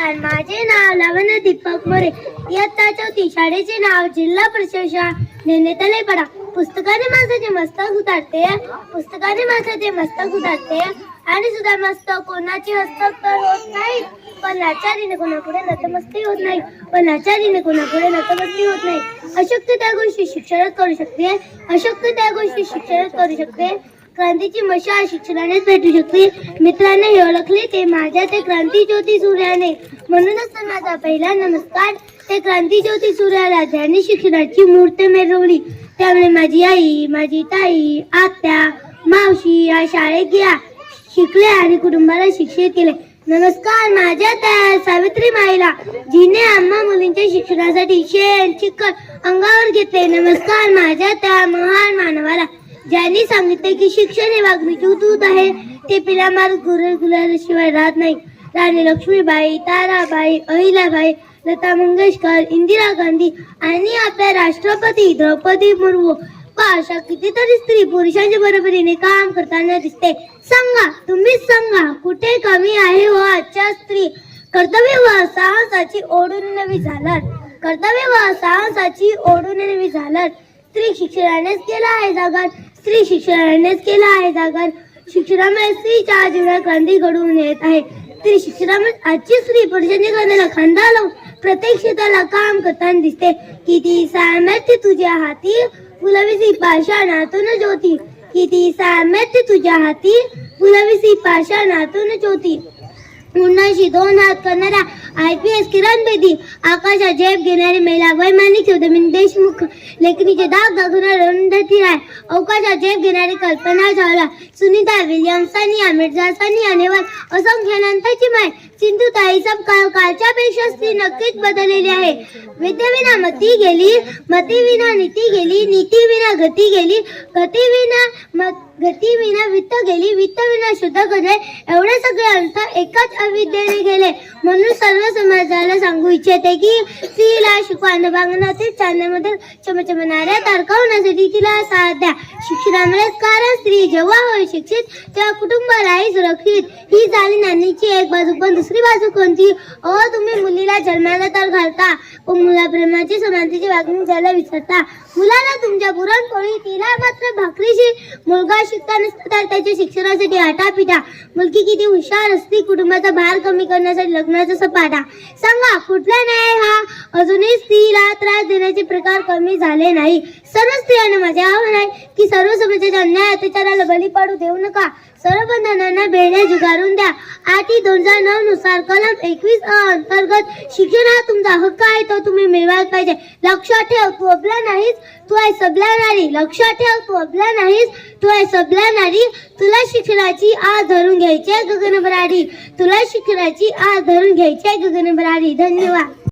नमस्कार. माझे नाव लावण्य दीपक मोरे. इयत्ता चौथी शाळेचे नाव जिल्हा परिषद शाळा. नेनेतले पडा. पुस्तकाने माणसाचे मस्तक उतारते पुस्तकाने माणसाचे मस्तक उतारते आणि सुद्धा मस्त. कोणाचे हस्तक तर होत नाही पण लाचारीने कोणापुढे नतमस्ती होत नाही. पण लाचारीने कोणापुढे नतमस्ती होत नाही. अशक्य त्या गोष्टी शिक्षणच करू शकते. अशक्य त्या गोष्टी शिक्षणच करू शकते. क्रांतीची मशाल शिक्षणानेच भेटू शकते. मित्रांनो हे ओळखले ते माझ्या ते क्रांती ज्योती सूर्याने. म्हणूनच तर माझा पहिला नमस्कार. ते क्रांती ज्योती सूर्याला ज्यांनी शिक्षणाची मूर्त मिरवली. त्यामुळे माझी आई माझी ताई आत्या मावशी या शाळेत गेल्या. शिकले आणि कुटुंबाला शिक्षित केले. नमस्कार माझ्या त्या सावित्री माईला. जिने आम्हा मुलींच्या शिक्षणासाठी शेण चिखल अंगावर घेतले. नमस्कार माझ्या त्या महान मानवाला. ज्यांनी सांगितले की शिक्षण हे वागणीचे दूध आहे ते पिलामार गुरु राहत नाही. राणी लक्ष्मीबाई ताराबाई अहिल्याबाई लता मंगेशकर इंदिरा गांधी आणि आपल्या राष्ट्रपती द्रौपदी मुर्मू. व अशा कितीतरी स्त्री पुरुषांच्या बरोबरीने काम करताना दिसते. सांगा तुम्ही सांगा कुठे कमी आहे व आजच्या स्त्री? कर्तव्य व साहसाची ओढून नवी झालर. कर्तव्य व साहसाची ओढून नवी झालर. स्त्री शिक्षणानेच केला आहे जगात. स्त्री शिक्षणानेच केला आहे जागर. शिक्षणामुळे स्त्रीच्या जीवनात क्रांती घडवून येत आहे. स्त्री शिक्षणामुळे आजची स्त्री पुरुषांनी खांद्याला खांदा लावून प्रत्येक क्षेत्राला काम करताना दिसते. किती सामर्थ्य तुझ्या हाती फुलविसी पाषाणातून ज्योती. किती सामर्थ्य तुझ्या हाती फुलविसी पाषाणातून ज्योती. उन्नाशी दोन हात करणाऱ्या I P S Kiran Bedi आकाशात झेप घेणारी महिला वैमानिक सौदमिन देशमुख लेखनीचे दाग दाखवणारे अरुंधती राय अवकाशात झेप घेणारी कल्पना चावला सुनीता विल्यम्स सानिया मिर्झा सानिया असंख्य असंख्यानंताची माय सिंधुताई सब काल कालच्या पेक्षा स्त्री नक्कीच बदललेली आहे। विद्याविना मती गेली मतीविना नीती गेली नीतीविना गती गेली गतीविना मत गती विना वित्त गेली वित्त विना शुद्ध गेले एवढे सगळे अर्थ एकाच अविद्येने गेले म्हणून सर्व समाजाला सांगू इच्छिते की स्त्रीला शिकवा बांगणातील चांदण्यामध्ये चमचमणाऱ्या तारका होण्यासाठी तिला साथ द्या. शिक्षणामुळेच कारण स्त्री जेव्हा होईल शिक्षित तेव्हा कुटुंबालाही सुरक्षित. ही झाली नानीची बाजू पण दुसरी बाजू कोणती? अ तुम्ही मुलीला जन्माला तर घालता व मुलाप्रेमाची समाधीची वागणूक द्यायला विसरता. मुलाला तुमच्या पुरणपोळी तिला मात्र भाकरीशी मुलगा शिकता नसता तर त्याच्या शिक्षणासाठी आटापिटा. मुलगी किती हुशार असती कुटुंबाचा भार कमी करण्यासाठी लग्नाचा सपाटा. सांगा कुठला न्याय? त्रास प्रकार कमी झाले नाही. सर्व स्त्रियांना माझे आव्हान आहे की सर्व समाजाच्या अन्याय अत्याचाराला बळी पाडू देऊ नका. सर्व बंधनांना बेड्या जुगारून द्या. आठी दोन हजार नऊ नुसार कलम एकवीस अ अंतर्गत शिक्षण हा तुमचा हक्क आहे तो तुम्ही मिळवायला पाहिजे. लक्षात ठेव तू अबला नाहीस तू आहे सबला नारी. लक्षात ठेव तू अबला नाहीस तू आहे सबला नारी. तुला शिक्षणाची आज धरून घ्यायची आहे गगनभरारी तुला शिक्षणाची आज धरून घ्यायची आहे गगनभरारी धन्यवाद.